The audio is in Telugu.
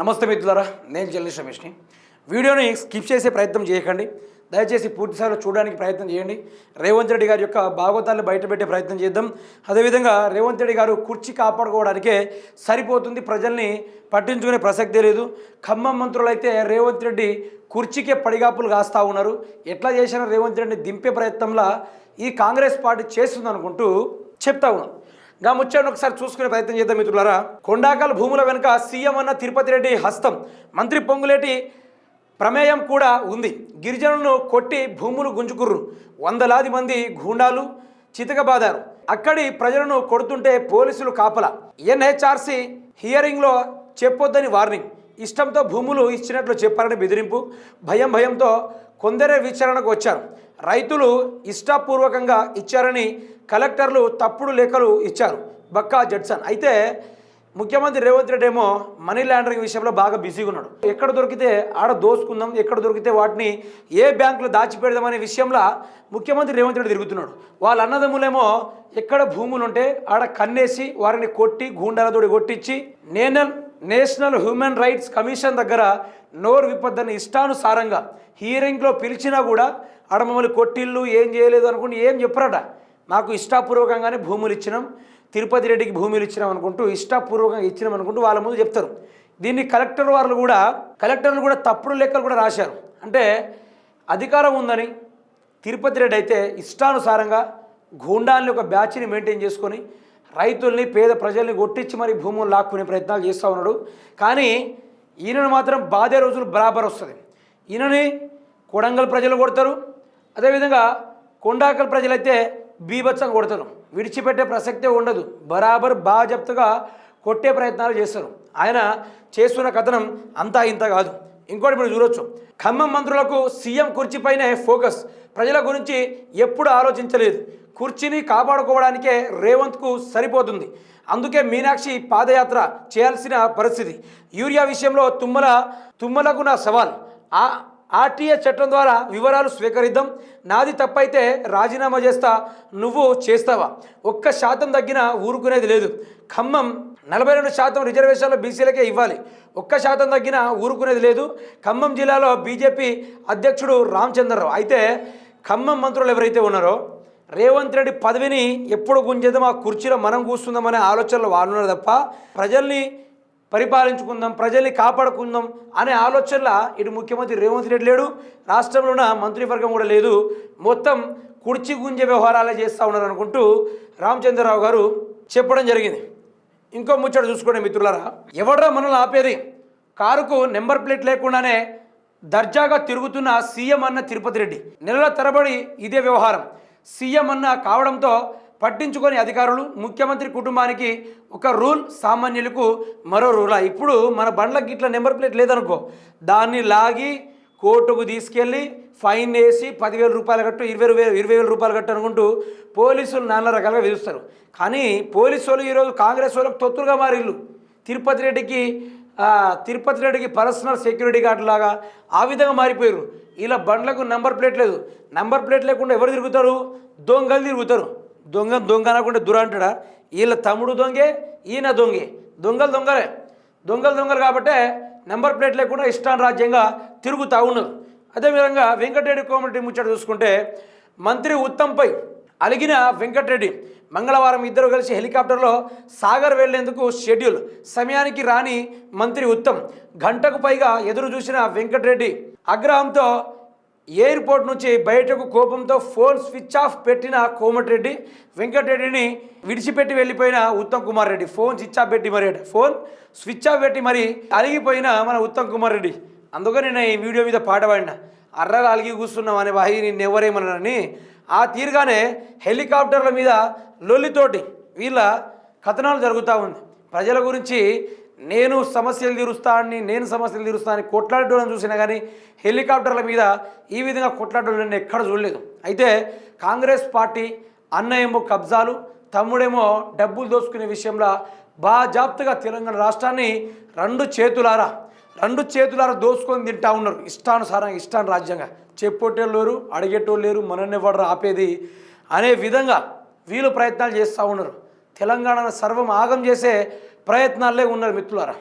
నమస్తే మిత్రులారా నేను జర్నలిస్ట్ రమేష్ని. వీడియోని స్కిప్ చేసే ప్రయత్నం చేయకండి. దయచేసి పూర్తిసార్లు చూడడానికి ప్రయత్నం చేయండి. రేవంత్ రెడ్డి గారి యొక్క భాగవతాన్ని బయటపెట్టే ప్రయత్నం చేద్దాం. అదేవిధంగా రేవంత్ రెడ్డి గారు కుర్చీ కాపాడుకోవడానికే సరిపోతుంది ప్రజల్ని పట్టించుకునే ప్రసక్తే లేదు. ఖమ్మం మంత్రులైతే రేవంత్ రెడ్డి కుర్చీకే పడిగాపులు కాస్తా ఉన్నారు. ఎట్లా చేసినా రేవంత్ రెడ్డిని దింపే ప్రయత్నంలో ఈ కాంగ్రెస్ పార్టీ చేస్తుంది అనుకుంటూ చెప్తా ఉన్నాను గా ముచ్చాను ఒకసారి చూసుకునే ప్రయత్నం చేద్దాం మిత్రులారా. కొండాకల్ భూముల వెనుక సీఎం అన్న తిరుపతి రెడ్డి హస్తం. మంత్రి పొంగులేటి ప్రమేయం కూడా ఉంది. గిరిజనులను కొట్టి భూములు గుంజుకుర్రు. వందలాది మంది గూండాలు చితకబాదారు. అక్కడి ప్రజలను కొడుతుంటే పోలీసులు కాపల. ఎన్హెచ్ఆర్సీ హియరింగ్లో చెప్పొద్దని వార్నింగ్. ఇష్టంతో భూములు ఇచ్చినట్లు చెప్పారని బెదిరింపు. భయం భయంతో కొందరే విచారణకు వచ్చారు. రైతులు ఇష్టపూర్వకంగా ఇచ్చారని కలెక్టర్లు తప్పుడు లేఖలు ఇచ్చారు. బక్కా జడ్సన్. అయితే ముఖ్యమంత్రి రేవంత్ రెడ్డి ఏమో మనీ లాండరింగ్ విషయంలో బాగా బిజీగా ఉన్నాడు ఎక్కడ దొరికితే ఆడ దోసుకుందాం ఎక్కడ దొరికితే వాటిని ఏ బ్యాంకులో దాచిపెడదామనే విషయంలో ముఖ్యమంత్రి రేవంత్ రెడ్డి తిరుగుతున్నాడు. వాళ్ళ అన్నదమ్ములేమో ఎక్కడ భూములు ఉంటే ఆడ కన్నేసి వారిని కొట్టి గూండాలతోటి కొట్టించి నేనల్ నేషనల్ హ్యూమన్ రైట్స్ కమిషన్ దగ్గర నోరు విప్పద్దని ఇష్టానుసారంగా హియరింగ్లో పిలిచినా కూడా ఆడ మమ్మల్ని కొట్టిల్లు ఏం చేయలేదు అనుకుంటే ఏం చెప్పరట. మాకు ఇష్టాపూర్వకంగానే భూములు ఇచ్చినాం తిరుపతి రెడ్డికి భూములు ఇచ్చినాం అనుకుంటూ ఇష్టాపూర్వకంగా ఇచ్చినాం అనుకుంటూ వాళ్ళ ముందు చెప్తారు. దీన్ని కలెక్టర్ వాళ్ళు కూడా కలెక్టర్లు కూడా తప్పుడు లెక్కలు కూడా రాశారు. అంటే అధికారం ఉందని తిరుపతి రెడ్డి అయితే ఇష్టానుసారంగా గూండాలని ఒక బ్యాచ్ని మెయింటైన్ చేసుకొని రైతుల్ని పేద ప్రజల్ని కొట్టించి మరి భూములు లాక్కునే ప్రయత్నాలు చేస్తూ ఉన్నాడు. కానీ ఈయనను మాత్రం బాధే రోజులు బరాబర్ వస్తుంది. ఈయనని కొడంగల్ ప్రజలు కొడతారు. అదేవిధంగా కొండాకల్ ప్రజలైతే బీభత్సం కొడతారు. విడిచిపెట్టే ప్రసక్తే ఉండదు. బరాబర్ బాజప్తుగా కొట్టే ప్రయత్నాలు చేస్తారు. ఆయన చేస్తున్న కథనం అంతా ఇంత కాదు. ఇంకోటి ఇప్పుడు చూడొచ్చు. ఖమ్మం మంత్రులకు సీఎం కుర్చీపైనే ఫోకస్. ప్రజల గురించి ఎప్పుడు ఆలోచించలేదు. కుర్చీని కాపాడుకోవడానికే రేవంత్కు సరిపోతుంది. అందుకే మీనాక్షి పాదయాత్ర చేయాల్సిన పరిస్థితి. యూరియా విషయంలో తుమ్మల తుమ్మలకు నా సవాల్. ఆ ఆర్టీఏ చట్టం ద్వారా వివరాలు స్వీకరిద్దాం. నాది తప్పైతే రాజీనామా చేస్తా. నువ్వు చేస్తావా? ఒక్క శాతం తగ్గినా ఊరుకునేది లేదు. ఖమ్మం నలభై రెండు శాతం రిజర్వేషన్లు బీసీలకే ఇవ్వాలి. ఒక్క శాతం తగ్గినా ఊరుకునేది లేదు. ఖమ్మం జిల్లాలో బీజేపీ అధ్యక్షుడు రామచంద్రరావు. అయితే ఖమ్మం మంత్రులు ఎవరైతే ఉన్నారో రేవంత్ రెడ్డి పదవిని ఎప్పుడు గుంజేద్దాం? ఆ కుర్చీలో మనం కూర్చుందామనే ఆలోచనలు వాళ్ళు ఉన్నారు తప్ప ప్రజల్ని పరిపాలించుకుందాం ప్రజల్ని కాపాడుకుందాం అనే ఆలోచనల ఇటు ముఖ్యమంత్రి రేవంత్ రెడ్డి లేడు. రాష్ట్రంలో ఉన్న మంత్రివర్గం కూడా లేదు. మొత్తం కుడిచి గుంజే వ్యవహారాలే చేస్తూ ఉన్నారు అనుకుంటూ రామచంద్రరావు గారు చెప్పడం జరిగింది. ఇంకో ముచ్చట చూసుకోండి మిత్రులారా. ఎవడరా మనల్ని ఆపేది? కారుకు నెంబర్ ప్లేట్ లేకుండానే దర్జాగా తిరుగుతున్న సీఎం అన్న తిరుపతి రెడ్డి. నెలల తరబడి ఇదే వ్యవహారం. సీఎం అన్న కావడంతో పట్టించుకొని అధికారులు ముఖ్యమంత్రి కుటుంబానికి ఒక రూల్ సామాన్యులకు మరో రూలా. ఇప్పుడు మన బండ్లకి ఇట్లా నెంబర్ ప్లేట్ లేదనుకో దాన్ని లాగి కోర్టుకు తీసుకెళ్ళి ఫైన్ వేసి పదివేల రూపాయలు కట్టు ఇరవై వేలు ఇరవై వేల రూపాయలు కట్టు అనుకుంటూ పోలీసులు నానా రకాలుగా విధిస్తారు. కానీ పోలీసు వాళ్ళు ఈరోజు కాంగ్రెస్ వాళ్ళకి తొత్తులుగా మారిల్లు తిరుపతి రెడ్డికి తిరుపతి రెడ్డికి పర్సనల్ సెక్యూరిటీ గార్డ్ లాగా ఆ విధంగా మారిపోయారు. ఇలా బండ్లకు నెంబర్ ప్లేట్ లేదు. నెంబర్ ప్లేట్ లేకుండా ఎవరు తిరుగుతారు? దొంగలు తిరుగుతారు. దొంగ దొంగ అనకుండా దుర అంటాడా? వీళ్ళ తమ్ముడు దొంగే ఈయన దొంగే. దొంగలు దొంగలే. దొంగలు దొంగలు కాబట్టే నెంబర్ ప్లేట్ లేకుండా ఇష్టాన్ రాజ్యంగా తిరుగుతూ ఉన్నారు. అదేవిధంగా వెంకటరెడ్డి కోమటి ముచ్చట చూసుకుంటే మంత్రి ఉత్తంపై అలిగిన వెంకటరెడ్డి మంగళవారం ఇద్దరు కలిసి హెలికాప్టర్లో సాగర్ వెళ్ళేందుకు షెడ్యూల్. సమయానికి రాని మంత్రి ఉత్తమ్. గంటకు పైగా ఎదురు చూసిన వెంకటరెడ్డి ఆగ్రహంతో ఎయిర్పోర్ట్ నుంచి బయటకు కోపంతో ఫోన్ స్విచ్ ఆఫ్ పెట్టిన కోమటిరెడ్డి వెంకటరెడ్డిని విడిచిపెట్టి వెళ్ళిపోయిన Uttam Kumar Reddy. Phone switch off పెట్టి మరి ఫోన్ స్విచ్ ఆఫ్ పెట్టి మరి అలిగిపోయిన మన ఉత్తమ్ కుమార్ రెడ్డి. అందుకని నేను ఈ వీడియో మీద పాట పాడిన. అర్రగా అలిగి కూర్చున్నాం అనే వాహి నిన్ను ఎవరేమన్నానని ఆ తీరుగానే హెలికాప్టర్ల మీద లొల్లితోటి వీళ్ళ కథనాలు జరుగుతూ ఉంది. ప్రజల గురించి నేను సమస్యలు తీరుస్తానని నేను సమస్యలు తీరుస్తానని కొట్లాడటోళ్ళని చూసినా కానీ హెలికాప్టర్ల మీద ఈ విధంగా కొట్లాడటోళ్ళని నేను ఎక్కడ చూడలేదు. అయితే కాంగ్రెస్ పార్టీ అన్న ఏమో కబ్జాలు తమ్ముడేమో డబ్బులు దోసుకునే విషయంలో బాజాప్తగా తెలంగాణ రాష్ట్రాన్ని రెండు చేతులారా రెండు చేతులారా దోసుకొని తింటా ఉన్నారు. ఇష్టానుసారంగా ఇష్టాను రాజ్యంగా చెప్పొట్టేళ్ళు లేరు అడిగేటోళ్ళు లేరు మనల్ని వాడు ఆపేది అనే విధంగా వీళ్ళు ప్రయత్నాలు చేస్తూ ఉన్నారు. తెలంగాణను సర్వం ఆగం చేసే ప్రయత్నాలే ఉన్నారు మిత్రులారా.